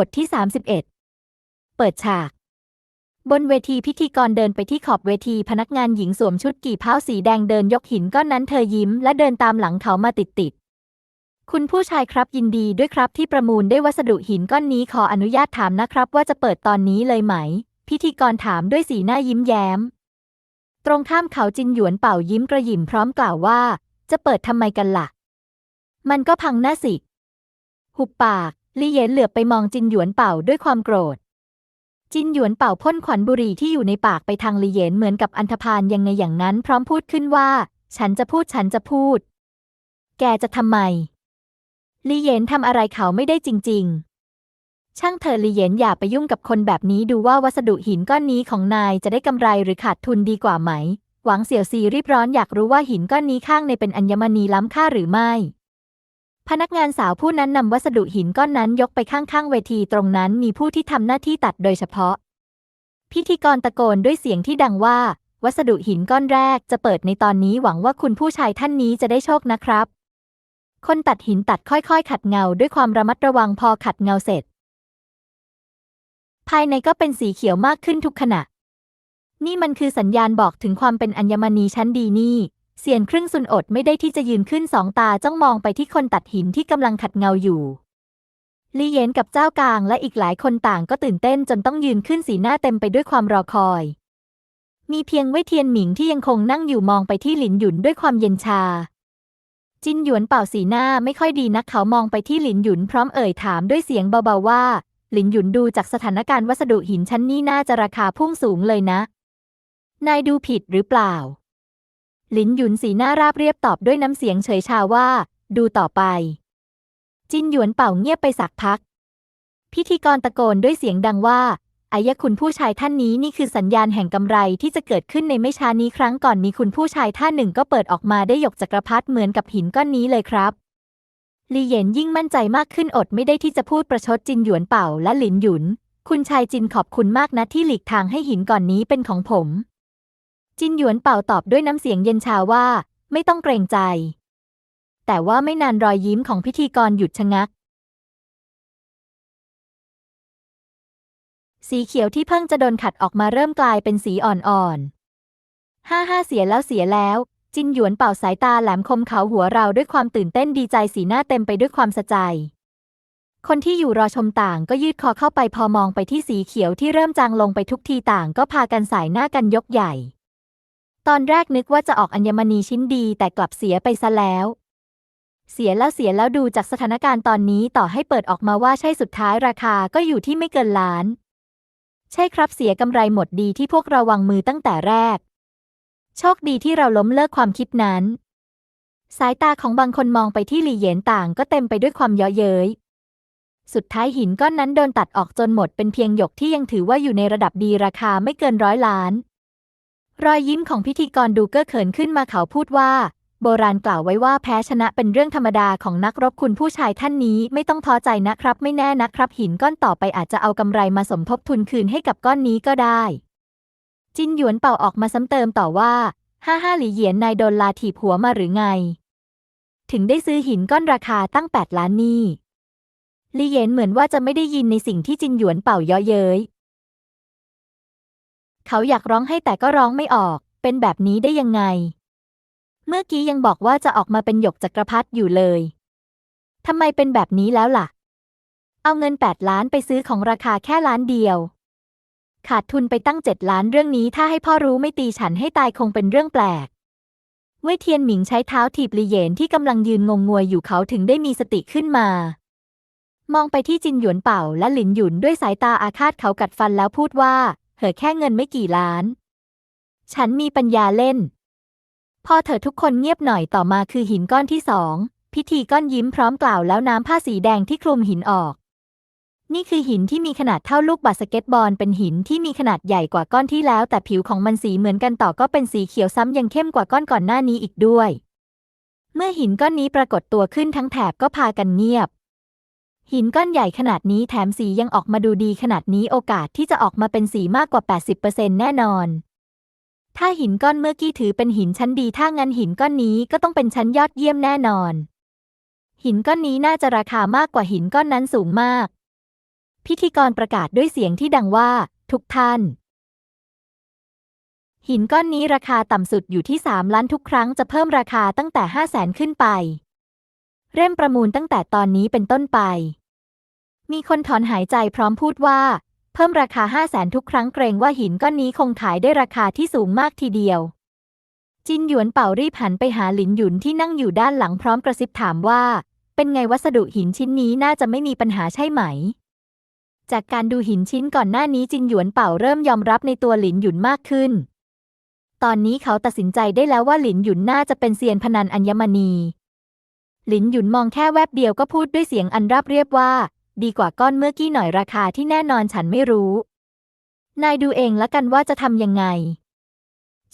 บทที่ 31 เปิดฉาก บนเวทีพิธีกรเดินไปที่ขอบเวทีพนักงานหญิงสวมชุดกี่เผาสีแดงเดินยกหินก้อนนั้นเธอยิ้มและเดินตามหลังเขามาติดๆคุณผู้ชายครับยินดีด้วยครับที่ประมูลได้วัสดุหินก้อนนี้ขออนุญาตถามนะครับ ว่าจะเปิดตอนนี้เลยไหม พิธีกรถามด้วยสีหน้ายิ้มแย้ม ตรงข้ามเขาจินหยวนเป่ายิ้มกระหยิ่มพร้อมกล่าวว่า จะเปิดทำไมกันล่ะ มันก็พังหน้าสิ หุบปาก ลี่เย็นเหลือบไปมองจินหยวนเป่าด้วยความโกรธ จินหยวนเป่าพ่นขวัญบุหรี่ที่อยู่ในปากไปทางลี่เย็นเหมือนกับอันธพาลยังไงอย่างนั้น พร้อมพูดขึ้นว่า ฉันจะพูดฉันจะพูด แกจะทำไมลี่เย็นทำอะไรเขาไม่ได้จริง ๆ ช่างเธอลี่เย็นอย่าไปยุ่งกับคนแบบนี้ดูว่าวัสดุหินก้อนนี้ของนายจะได้กำไรหรือขาดทุนดีกว่าไหม หวังเสี่ยวซีรีบร้อนอยากรู้ว่าหินก้อนนี้ข้างในเป็นอัญมณีล้ำค่าหรือไม่ พนักงานสาวผู้นั้นนำวัสดุหินก้อนนั้นยกไปข้างๆเวทีตรงนั้นมีผู้ที่ทำหน้าที่ตัดโดยเฉพาะ พิธีกรตะโกนด้วยเสียงที่ดังว่า วัสดุหินก้อนแรกจะเปิดในตอนนี้หวังว่าคุณผู้ชายท่านนี้จะได้โชคนะครับ คนตัดหินตัดค่อยๆ ขัดเงาด้วยความระมัดระวังพอขัดเงาเสร็จ ภายในก็เป็นสีเขียวมากขึ้นทุกขณะ นี่มันคือสัญญาณบอกถึงความเป็นอัญมณีชั้นดีนี่ เสียนครึ่งซุนอดไม่ได้ที่จะยืนขึ้นสองตาจ้องมองไปที่คนตัดหินที่กำลังขัดเงาอยู่ลี่เย็นกับเจ้ากลางและอีกหลายคนต่างก็ตื่นเต้นจนต้องยืนขึ้นสีหน้าเต็มไปด้วยความรอคอย มีเพียงเว่ยเทียนหมิงที่ยังคงนั่งอยู่มองไปที่หลินหยุนด้วยความเย็นชา จินหยวนเป่าสีหน้าไม่ค่อยดีนักเขามองไปที่หลินหยุนพร้อมเอ่ยถามด้วยเสียงเบาๆว่า หลินหยุนดูจากสถานการณ์วัสดุหินชั้นนี้น่าจะราคาพุ่งสูงเลยนะ นายดูผิดหรือเปล่า หลินหยุนสีหน้าราบเรียบตอบด้วยน้ำเสียงเฉยชาว่า ดูต่อไป จินหยวนเป่าเงียบไปสักพัก พิธีกรตะโกนด้วยเสียงดังว่าอายะคุณผู้ชายท่านนี้นี่คือสัญญาณแห่งกำไรที่จะเกิดขึ้นในไม่ช้านี้ครั้งก่อนมีคุณผู้ชายท่านหนึ่งก็เปิดออกมาได้หยกจักรพรรดิเหมือนกับหินก้อนนี้เลยครับลีเหยนยิ่งมั่นใจมากขึ้นอดไม่ได้ที่จะพูดประชดจินหยวนเป่าและหลินหยุน คุณชายจินขอบคุณมากนะที่หลีกทางให้หินก่อนนี้เป็นของผม จินหยวนเป่าตอบด้วยน้ำเสียงเย็นชาว่า ไม่ต้องเกรงใจ แต่ว่าไม่นานรอยยิ้มของพิธีกรหยุดชะงัก สีเขียวที่เพิ่งจะโดนขัดออกมาเริ่มกลายเป็นสีอ่อนๆ ห้าห้าเสียแล้วเสียแล้ว จินหยวนเป่าสายตาแหลมคมเขาหัวเราด้วยความตื่นเต้นดีใจสีหน้าเต็มไปด้วยความสะใจคนที่อยู่รอชมต่างก็ยืดคอเข้าไปพอมองไปที่สีเขียวที่เริ่มจางลงไปทุกทีต่างก็พากันสายหน้ากันยกใหญ่ ตอนแรกนึกว่าจะออกอัญมณีชิ้นดีแต่กลับเสียไปซะแล้ว เสียแล้วเสียแล้วดูจากสถานการณ์ตอนนี้ต่อให้เปิดออกมาว่าใช่สุดท้ายราคาก็อยู่ที่ไม่เกินล้าน ใช่ครับเสียกำไรหมดดีที่พวกเราวางมือตั้งแต่แรก โชคดีที่เราล้มเลิกความคิดนั้น สายตาของบางคนมองไปที่หลี่เหยียนต่างก็เต็มไปด้วยความเยาะเย้ยสุดท้ายหินก้อนนั้นโดนตัดออกจนหมดเป็นเพียงหยกที่ยังถือว่าอยู่ในระดับดีราคาไม่เกินร้อยล้าน รอยยิ้มของพิธีกรดูเก้อเขินขึ้นมาเขาพูดว่า โบราณกล่าวไว้ว่าแพ้ชนะเป็นเรื่องธรรมดาของนักรบคุณผู้ชายท่านนี้ไม่ต้องท้อใจนะครับ ไม่แน่นะครับ หินก้อนต่อไปอาจจะเอากำไรมาสมทบทุนคืนให้กับก้อนนี้ก็ได้ จินหยวนเป่าออกมาซ้ำเติมต่อว่าห้าห้าหลี่เหยียนนายโดนลาถีบหัวมาหรือไง ถึงได้ซื้อหินก้อนราคาตั้งแปดล้านนี่หลี่เหยียนเหมือนว่าจะไม่ได้ยินในสิ่งที่จินหยวนเป่าเยาะเย้ย เขาอยากร้องให้แต่ก็ร้องไม่ออก เป็นแบบนี้ได้ยังไง เมื่อกี้ยังบอกว่าจะออกมาเป็นหยกจักรพรรดิอยู่เลยทำไมเป็นแบบนี้แล้วล่ะ เอาเงินแปดล้านไปซื้อของราคาแค่ล้านเดียว ขาดทุนไปตั้งเจ็ดล้านเรื่องนี้ถ้าให้พ่อรู้ไม่ตีฉันให้ตายคงเป็นเรื่องแปลก เว่ยเทียนหมิงใช้เท้าถีบลีเหยนที่กำลังยืนงงงวยอยู่เขาถึงได้มีสติขึ้นมา มองไปที่จินหยวนเป่าและหลินหยุนด้วยสายตาอาฆาตเขากัดฟันแล้วพูดว่า เหอแค่เงินไม่กี่ล้าน ฉันมีปัญญาเล่น พอเธอทุกคนเงียบหน่อยต่อมาคือหินก้อนที่สอง พิธีก้อนยิ้มพร้อมกล่าวแล้วน้ำผ้าสีแดงที่คลุมหินออก นี่คือหินที่มีขนาดเท่าลูกบาสเกตบอลเป็นหินที่มีขนาดใหญ่กว่าก้อนที่แล้ว แต่ผิวของมันสีเหมือนกันต่อก็เป็นสีเขียวซ้ำยังเข้มกว่าก้อนก่อนหน้านี้อีกด้วย เมื่อหินก้อนนี้ปรากฏตัวขึ้นทั้งแถบก็พากันเงียบ หินก้อนใหญ่ขนาดนี้แถมสียังออกมาดูดีขนาดนี้โอกาสที่จะออกมาเป็นสีมากกว่า 80%แน่นอน ถ้าหินก้อนเมื่อกี้ถือเป็นหินชั้นดีถ้างั้นหินก้อนนี้ก็ต้องเป็นชั้นยอดเยี่ยมแน่นอน หินก้อนนี้น่าจะราคามากกว่าหินก้อนนั้นสูงมาก พิธีกรประกาศด้วยเสียงที่ดังว่า ทุกท่าน หินก้อนนี้ราคาต่ำสุดอยู่ที่ 3 ล้านทุกครั้งจะเพิ่มราคาตั้งแต่ 5 0 0แสนขึ้นไป เริ่มประมูลตั้งแต่ตอนนี้เป็นต้นไป มีคนถอนหายใจพร้อมพูดว่า เพิ่มราคา 5 0 0แสนทุกครั้งเกรงว่าหินก้อนนี้คงขายได้ราคาที่สูงมากทีเดียว จินหยวนเป่ารีบหันไปหาหลินหยุนที่นั่งอยู่ด้านหลังพร้อมกระซิบถามว่า เป็นไงวัสดุหินชิ้นนี้น่าจะไม่มีปัญหาใช่ไหม จากการดูหินชิ้นก่อนหน้านี้จินหยวนเป่าเริ่มยอมรับในตัวหลินหยุนมากขึ้น ตอนนี้เขาตัดสินใจได้แล้วว่าหลินหยุนน่าจะเป็นเซียนพนันอัญมณี หลินหยุนมองแค่แวบเดียวก็พูดด้วยเสียงอันราบเรียบว่า ดีกว่าก้อนเมื่อกี้หน่อยราคาที่แน่นอนฉันไม่รู้ นายดูเองละกันว่าจะทำยังไง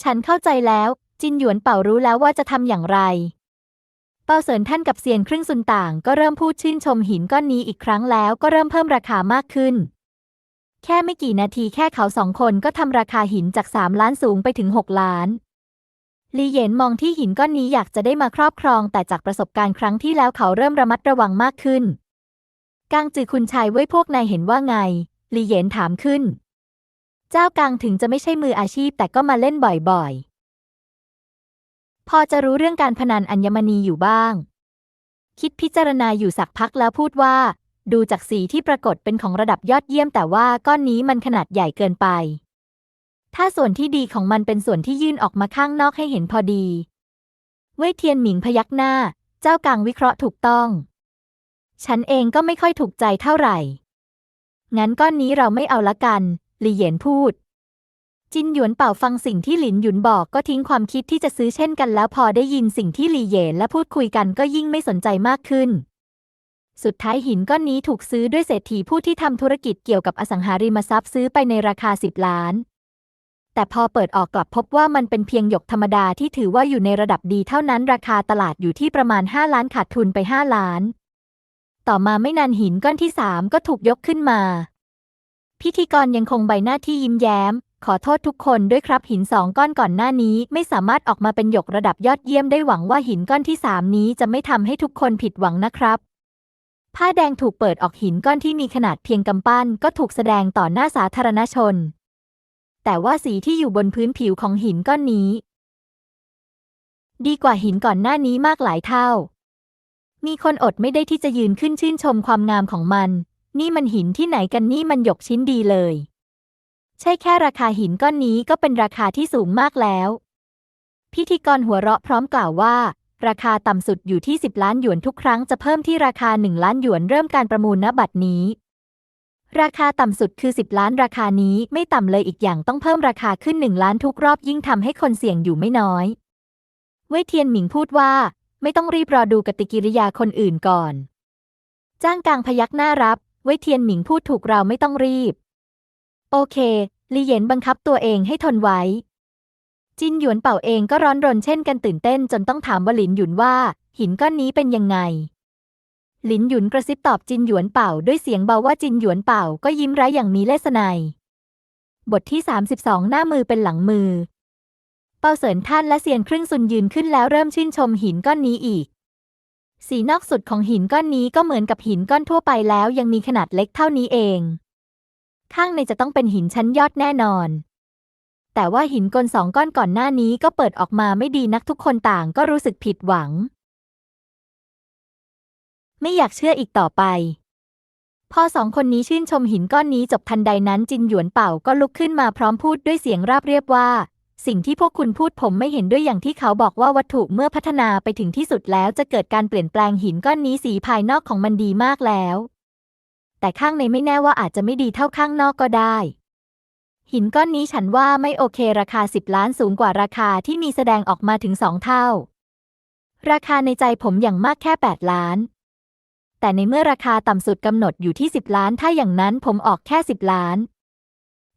ฉันเข้าใจแล้ว จินหยวนเป่ารู้แล้วว่าจะทำอย่างไร เปาเสินท่านกับเซียนครึ่งซุนต่าง ก็เริ่มพูดชื่นชมหินก้อนนี้อีกครั้งแล้วก็เริ่มเพิ่มราคามากขึ้น แค่ไม่กี่นาทีแค่เขาสองคนก็ทำราคาหินจากสามล้านสูงไปถึงหกล้านลีเหยนมองที่หินก้อนนี้อยากจะได้มาครอบครอง แต่จากประสบการณ์ครั้งที่แล้วเขาเริ่มระมัดระวังมากขึ้น กางจือคุณชายไว้พวกนายเห็นว่าไง ลีเหยนถามขึ้น เจ้ากางถึงจะไม่ใช่มืออาชีพแต่ก็มาเล่นบ่อยๆ พอจะรู้เรื่องการพนันอัญมณีอยู่บ้าง คิดพิจารณาอยู่สักพักแล้วพูดว่า ดูจากสีที่ปรากฏเป็นของระดับยอดเยี่ยมแต่ว่าก้อนนี้มันขนาดใหญ่เกินไป ถ้าส่วนที่ดีของมันเป็นส่วนที่ยื่นออกมาข้างนอกให้เห็นพอดี เว่ยเทียนหมิงพยักหน้า เจ้ากางวิเคราะห์ถูกต้อง ฉันเองก็ไม่ค่อยถูกใจเท่าไหร่ งั้นก้อนนี้เราไม่เอาละกัน หลี่เหยียนพูด จินหยวนเป่าฟังสิ่งที่หลินหยุนบอกก็ทิ้งความคิดที่จะซื้อเช่นกันแล้วพอได้ยินสิ่งที่หลี่เหยนและพูดคุยกันก็ยิ่งไม่สนใจมากขึ้น สุดท้ายหินก้อนนี้ถูกซื้อด้วยเศรษฐีผู้ที่ทำธุรกิจเกี่ยวกับอสังหาริมทรัพย์ซื้อไปในราคา 10 ล้าน แต่พอเปิดออกกลับพบว่ามันเป็นเพียงหยกธรรมดาที่ถือว่าอยู่ในระดับดีเท่านั้นราคาตลาดอยู่ที่ประมาณ 5 ล้านขาดทุนไป 5 ล้าน ต่อมาไม่นานหินก้อนที่3ก็ถูกยกขึ้นมา พิธีกรยังคงใบหน้าที่ยิ้มแย้ม ขอโทษทุกคนด้วยครับหินสองก้อนก่อนหน้านี้ไม่สามารถออกมาเป็นหยกระดับยอดเยี่ยมได้หวังว่าหินก้อนที่สามนี้จะไม่ทำให้ทุกคนผิดหวังนะครับผ้าแดงถูกเปิดออกหินก้อนที่มีขนาดเพียงกำปั้นก็ถูกแสดงต่อหน้าสาธารณชน แต่ว่าสีที่อยู่บนพื้นผิวของหินก้อนนี้ ดีกว่าหินก่อนหน้านี้มากหลายเท่า มีคนอดไม่ได้ที่จะยืนขึ้นชื่นชมความงามของมัน นี่มันหินที่ไหนกันนี่มันหยกชิ้นดีเลย ใช่แค่ราคาหินก้อนนี้ก็เป็นราคาที่สูงมากแล้ว พิธีกรหัวเราะพร้อมกล่าวว่า ราคาต่ำสุดอยู่ที่ 10 ล้านหยวนทุกครั้งจะเพิ่มที่ราคา 1 ล้านหยวนเริ่มการประมูลณบัดนี้ ราคาต่ำสุดคือ 10 ล้านราคานี้ไม่ต่ำเลยอีกอย่างต้องเพิ่มราคาขึ้น 1 ล้านทุกรอบยิ่งทำให้คนเสี่ยงอยู่ไม่น้อย เว่ยเทียนหมิงพูดว่า ไม่ต้องรีบรอดูกติกิริยาคนอื่นก่อน จ้างกางพยักหน้ารับเว่ยเทียนหมิงพูดถูกเราไม่ต้องรีบ โอเคลีเหย็นบังคับตัวเองให้ทนไว้ จินหยวนเป่าเองก็ร้อนรนเช่นกันตื่นเต้นจนต้องถามวลินหยุนว่า หินก้อนนี้เป็นยังไง หลินหยุนกระซิบตอบจินหยวนเป่าด้วยเสียงเบาว่าจินหยวนเป่าก็ยิ้มร้ายอย่างมีเลสไนยบทที่ 32 หน้ามือเป็นหลังมือ เปาเสินท่านและเซียนครึ่งซุนยืนขึ้นแล้วเริ่มชื่นชมหินก้อนนี้อีก สีนอกสุดของหินก้อนนี้ก็เหมือนกับหินก้อนทั่วไปแล้วยังมีขนาดเล็กเท่านี้เอง ข้างในจะต้องเป็นหินชั้นยอดแน่นอน แต่ว่าหินกลสองก้อนก่อนหน้านี้ก็เปิดออกมาไม่ดีนักทุกคนต่างก็รู้สึกผิดหวัง ไม่อยากเชื่ออีกต่อไปพอสองคนนี้ชื่นชมหินก้อนนี้จบทันใดนั้นจินหยวนเป่าก็ลุกขึ้นมาพร้อมพูดด้วยเสียงราบเรียบว่า สิ่งที่พวกคุณพูดผมไม่เห็นด้วยอย่างที่เขาบอกว่าวัตถุเมื่อพัฒนาไปถึงที่สุดแล้วจะเกิดการเปลี่ยนแปลงหินก้อนนี้สีภายนอกของมันดีมากแล้ว แต่ข้างในไม่แน่ว่าอาจจะไม่ดีเท่าข้างนอกก็ได้ หินก้อนนี้ฉันว่าไม่โอเคราคา 10 ล้านสูงกว่าราคาที่มีแสดงออกมาถึงสองเท่า ราคาในใจผมอย่างมากแค่ 8 ล้าน แต่ในเมื่อราคาต่ำสุดกำหนดอยู่ที่ 10 ล้าน ถ้าอย่างนั้นผมออกแค่ 10 ล้าน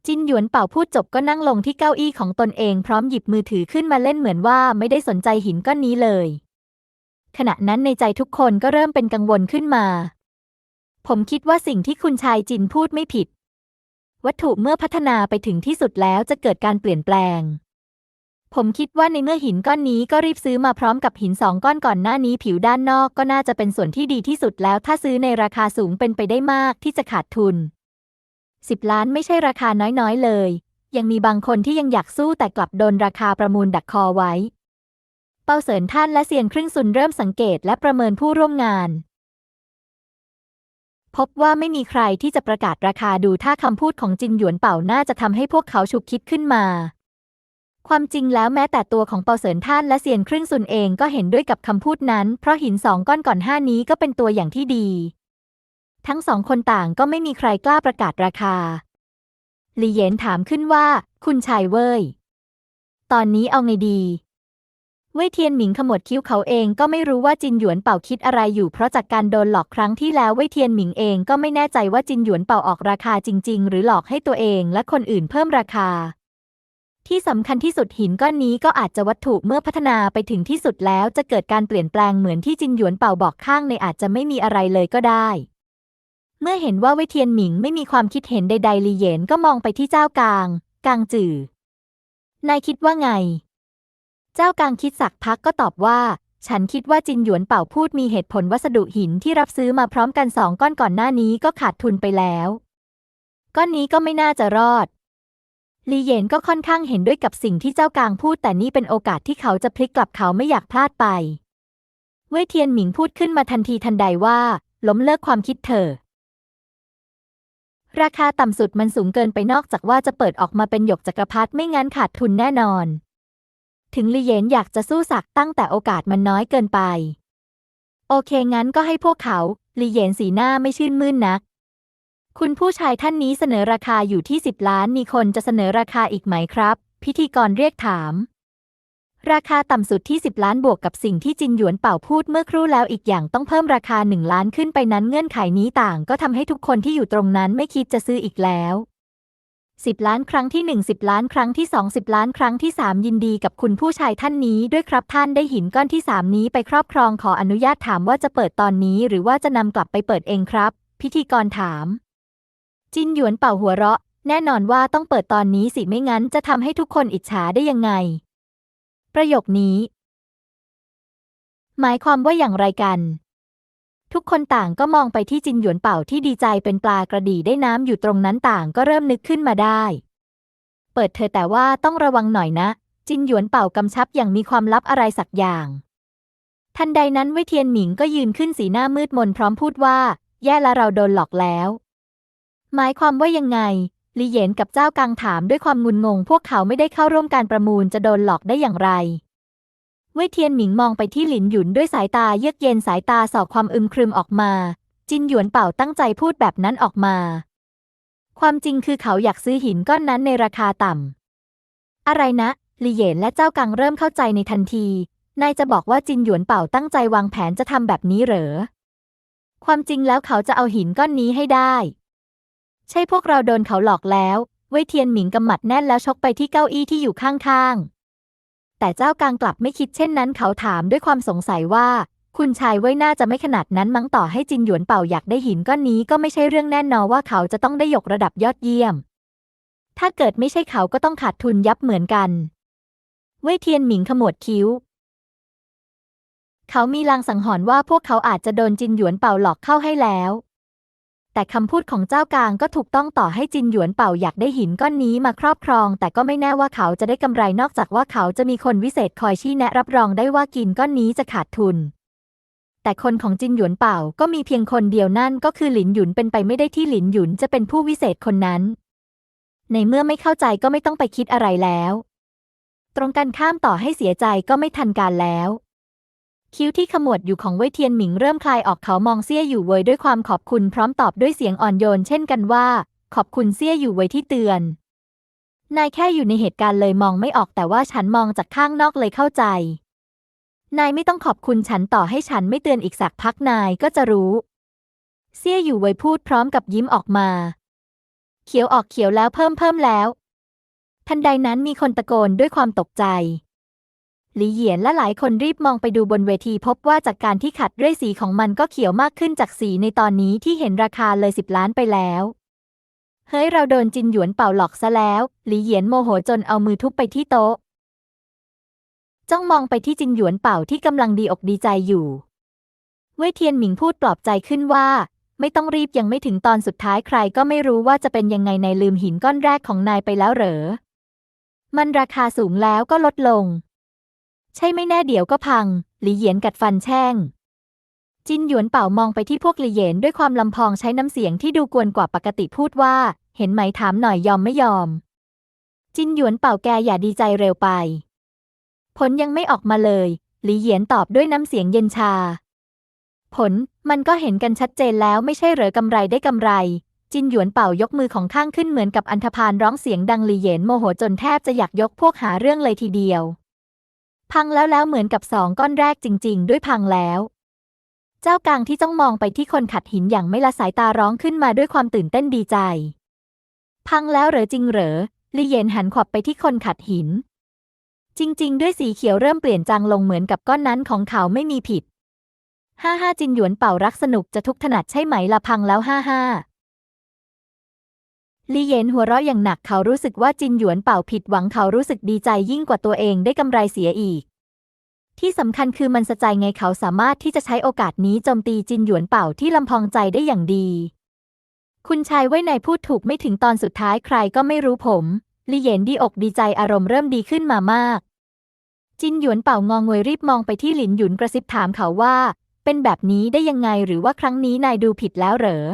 จินหยวนเป่าพูดจบก็นั่งลงที่เก้าอี้ของตนเองพร้อมหยิบมือถือขึ้นมาเล่นเหมือนว่าไม่ได้สนใจหินก้อนนี้เลย ขณะนั้นในใจทุกคนก็เริ่มเป็นกังวลขึ้นมา ผมคิดว่าสิ่งที่คุณชายจินพูดไม่ผิด วัตถุเมื่อพัฒนาไปถึงที่สุดแล้วจะเกิดการเปลี่ยนแปลง ผมคิดว่าในเมื่อหินก้อนนี้ก็รีบซื้อมาพร้อมกับหินสองก้อนก่อนหน้านี้ผิวด้านนอกก็น่าจะเป็นส่วนที่ดีที่สุดแล้ว ถ้าซื้อในราคาสูงเป็นไปได้มากที่จะขาดทุน สิบล้านไม่ใช่ราคาน้อยๆเลย ยังมีบางคนที่ยังอยากสู้แต่กลับโดนราคาประมูลดักคอไว้ เปาเสินท่านและเซียนครึ่งซุนเริ่มสังเกตและประเมินผู้ร่วมงาน พบว่าไม่มีใครที่จะประกาศราคาดูถ้าคำพูดของจินหยวนเป่าน่าจะทำให้พวกเขาฉุกคิดขึ้นมาความจริงแล้วแม้แต่ตัวของเปาเสินท่านและเซียนครึ่งซุนเองก็เห็นด้วยกับคำพูดนั้น เพราะหินสองก้อนก่อนห้านี้ก็เป็นตัวอย่างที่ดี ทั้งสองคนต่างก็ไม่มีใครกล้าประกาศราคา หลี่เหยนถามขึ้นว่า คุณชายเว่ย ตอนนี้เอาไงดี เว่ยเทียนหมิงขมวดคิ้วเขาเองก็ไม่รู้ว่าจินหยวนเป่าคิดอะไรอยู่เพราะจากการโดนหลอกครั้งที่แล้วเว่ยเทียนหมิงเองก็ไม่แน่ใจว่าจินหยวนเป่าออกราคาจริง ๆ หรือหลอกให้ตัวเองและคนอื่นเพิ่มราคา ที่สำคัญที่สุดหินก้อนนี้ก็อาจจะวัตถุเมื่อพัฒนาไปถึงที่สุดแล้วจะเกิดการเปลี่ยนแปลงเหมือนที่จินหยวนเป่าบอกข้างในอาจจะไม่มีอะไรเลยก็ได้ เมื่อเห็นว่าเวเทียนหมิงไม่มีความคิดเห็นใดๆลีเหยนก็มองไปที่เจ้ากาง กางจื่อนายคิดว่าไง เจ้ากางคิดสักพักก็ตอบว่า ฉันคิดว่าจินหยวนเป่าพูดมีเหตุผลวัสดุหินที่รับซื้อมาพร้อมกันสองก้อนก่อนหน้านี้ก็ขาดทุนไปแล้ว ก้อนนี้ก็ไม่น่าจะรอดลีเหยนก็ค่อนข้างเห็นด้วยกับสิ่งที่เจ้ากางพูดแต่นี่เป็นโอกาสที่เขาจะพลิกกลับเขาไม่อยากพลาดไป เว่ยเทียนหมิงพูดขึ้นมาทันทีทันใดว่า ล้มเลิกความคิดเธอ ราคาต่ำสุดมันสูงเกินไปนอกจากว่าจะเปิดออกมาเป็นหยกจักรพรรดิไม่งั้นขาดทุนแน่นอน ถึงลีเยนอยากจะสู้สักตั้งแต่โอกาสมันน้อยเกินไป โอเคงั้นก็ให้พวกเขาลีเยนสีหน้าไม่ชื่นมื่นนัก คุณผู้ชายท่านนี้เสนอราคาอยู่ที่สิบล้านมีคนจะเสนอราคาอีกไหมครับ พิธีกรเรียกถาม ราคาต่ำสุดที่ 10 ล้านบวกกับสิ่งที่จินหยวนเป่าพูดเมื่อครู่แล้วอีกอย่างต้องเพิ่มราคา 1 ล้านขึ้นไปนั้นเงื่อนไขนี้ต่างก็ทำให้ทุกคนที่อยู่ตรงนั้นไม่คิดจะซื้ออีกแล้ว 10 ล้านครั้งที่1 10ล้านครั้งที่2 10ล้านครั้งที่ 3 ยินดีกับคุณผู้ชายท่านนี้ด้วยครับท่านได้หินก้อนที่ 3 นี้ไปครอบครองขออนุญาตถามว่าจะเปิดตอนนี้หรือว่าจะนำกลับไปเปิดเองครับ พิธีกรถาม จินหยวนเป่าหัวเราะ แน่นอนว่าต้องเปิดตอนนี้สิไม่งั้นจะทำให้ทุกคนอิจฉาได้ยังไง ประโยคนี้ หมายความว่าอย่างไรกัน ทุกคนต่างก็มองไปที่จินหยวนเป่าที่ดีใจเป็นปลากระดีได้น้ำอยู่ตรงนั้นต่างก็เริ่มนึกขึ้นมาได้ เปิดเธอแต่ว่าต้องระวังหน่อยนะ จินหยวนเป่ากำชับอย่างมีความลับอะไรสักอย่าง ทันใดนั้นเวเทียนหมิงก็ยืนขึ้นสีหน้ามืดมนพร้อมพูดว่า แย่ละเราโดนหลอกแล้ว หมายความว่ายังไง ลีเหยนกับเจ้ากังถามด้วยความงุนงง พวกเขาไม่ได้เข้าร่วมการประมูลจะโดนหลอกได้อย่างไรเว่ยเทียนหมิงมองไปที่หลินหยุนด้วยสายตาเยือกเย็นสายตาสอกความอึมครึมออกมา จินหยวนเป่าตั้งใจพูดแบบนั้นออกมา ความจริงคือเขาอยากซื้อหินก้อนนั้นในราคาต่ำอะไรนะลีเหยนและเจ้ากังเริ่มเข้าใจในทันที นายจะบอกว่าจินหยวนเป่าตั้งใจวางแผนจะทำแบบนี้เหรอ ความจริงแล้วเขาจะเอาหินก้อนนี้ให้ได้ ใช่พวกเราโดนเขาหลอกแล้ว เว่ยเทียนหมิงกำหมัดแน่นแล้วชกไปที่เก้าอี้ที่อยู่ข้างๆ แต่เจ้ากางกลับไม่คิดเช่นนั้นเขาถามด้วยความสงสัยว่า คุณชายเว่ยน่าจะไม่ขนาดนั้นมั้งต่อให้จินหยวนเป่าอยากได้หินก้อนนี้ก็ไม่ใช่เรื่องแน่นอนว่าเขาจะต้องได้ยกระดับยอดเยี่ยม ถ้าเกิดไม่ใช่เขาก็ต้องขาดทุนยับเหมือนกัน เว่ยเทียนหมิงขมวดคิ้วเขามีลางสังหรณ์ว่าพวกเขาอาจจะโดนจินหยวนเป่าหลอกเข้าให้แล้ว แต่คำพูดของเจ้ากางก็ถูกต้องต่อให้จินหยวนเป่าอยากได้หินก้อนนี้มาครอบครอง แต่ก็ไม่แน่ว่าเขาจะได้กำไรนอกจากว่าเขาจะมีคนวิเศษคอยชี้แนะรับรองได้ว่ากินก้อนนี้จะขาดทุน แต่คนของจินหยวนเป่าก็มีเพียงคนเดียวนั่นก็คือหลินหยุนเป็นไปไม่ได้ที่หลินหยุนจะเป็นผู้วิเศษคนนั้น ในเมื่อไม่เข้าใจก็ไม่ต้องไปคิดอะไรแล้ว ตรงกันข้ามต่อให้เสียใจก็ไม่ทันการแล้ว คิ้วที่ขมวดอยู่ของเว่ยเทียนหมิงเริ่มคลายออกเขามองเซี่ยอยู่เว่ยด้วยความขอบคุณพร้อมตอบด้วยเสียงอ่อนโยนเช่นกันว่า ขอบคุณเซี่ยอยู่เว่ยที่เตือน นายแค่อยู่ในเหตุการณ์เลยมองไม่ออกแต่ว่าฉันมองจากข้างนอกเลยเข้าใจ นายไม่ต้องขอบคุณฉันต่อให้ฉันไม่เตือนอีกสักพักนายก็จะรู้ เซี่ยอยู่เว่ยพูดพร้อมกับยิ้มออกมา เขียวออกเขียวแล้วเพิ่มเพิ่มแล้ว ทันใดนั้นมีคนตะโกนด้วยความตกใจ หลี่เหยียนและหลายคนรีบมองไปดูบนเวทีพบว่าจากการที่ขัดด้วยสีของมันก็เขียวมากขึ้นจากสีในตอนนี้ที่เห็นราคาเลยสิบล้านไปแล้ว เฮ้ยเราโดนจินหยวนเป่าหลอกซะแล้ว หลี่เหยียนโมโหจนเอามือทุบไปที่โต๊ะ จ้องมองไปที่จินหยวนเป่าที่กำลังดีอกดีใจอยู่ เว่ยเทียนหมิงพูดปลอบใจขึ้นว่า ไม่ต้องรีบยังไม่ถึงตอนสุดท้ายใครก็ไม่รู้ว่าจะเป็นยังไงในลืมหินก้อนแรกของนายไปแล้วเหรอ มันราคาสูงแล้วก็ลดลง ใช่ไม่แน่เดี๋ยวก็พัง หลีเหยียนกัดฟันแช่ง จินหยวนเป่ามองไปที่พวกหลีเหยียนด้วยความลำพองใช้น้ำเสียงที่ดูกวนกว่าปกติพูดว่า เห็นไหมถามหน่อยยอมไม่ยอม จินหยวนเป่าแกอย่าดีใจเร็วไป ผลยังไม่ออกมาเลย หลีเหยียนตอบด้วยน้ำเสียงเย็นชา ผลมันก็เห็นกันชัดเจนแล้วไม่ใช่เหรอกำไรได้กำไรจินหยวนเป่ายกมือของข้างขึ้นเหมือนกับอันธพาลร้องเสียงดังหลีเหยียนโมโหจนแทบจะอยากยกพวกหาเรื่องเลยทีเดียว พังแล้วแล้วเหมือนกับสองก้อนแรกจริง ๆ ด้วยพังแล้ว เจ้ากลางที่จ้องมองไปที่คนขัดหินอย่างไม่ละสายตาร้องขึ้นมาด้วยความตื่นเต้นดีใจ พังแล้วเหรอจริงเหรอลีเหยียนหันขวับไปที่คนขัดหิน จริง ๆ ด้วยสีเขียวเริ่มเปลี่ยนจางลงเหมือนกับก้อนนั้นของเขาไม่มีผิด ห้าห้าจินหยวนเป่ารักสนุกจะทุกถนัดใช่ไหมละพังแล้วห้าห้า ลี่เยนหัวเราะอย่างหนักเขารู้สึกว่าจินหยวนเป่าผิดหวังเขารู้สึกดีใจยิ่งกว่าตัวเองได้กำไรเสียอีก ที่สำคัญคือมันสะใจไงเขาสามารถที่จะใช้โอกาสนี้โจมตีจินหยวนเป่าที่ลำพองใจได้อย่างดี คุณชายไว้ในพูดถูกไม่ถึงตอนสุดท้ายใครก็ไม่รู้ผมลี่เยนดีอกดีใจอารมณ์เริ่มดีขึ้นมามาก จินหยวนเป่างองงวยรีบมองไปที่หลินหยุนกระซิบถามเขาว่า เป็นแบบนี้ได้ยังไงหรือว่าครั้งนี้นายดูผิดแล้วเหรอ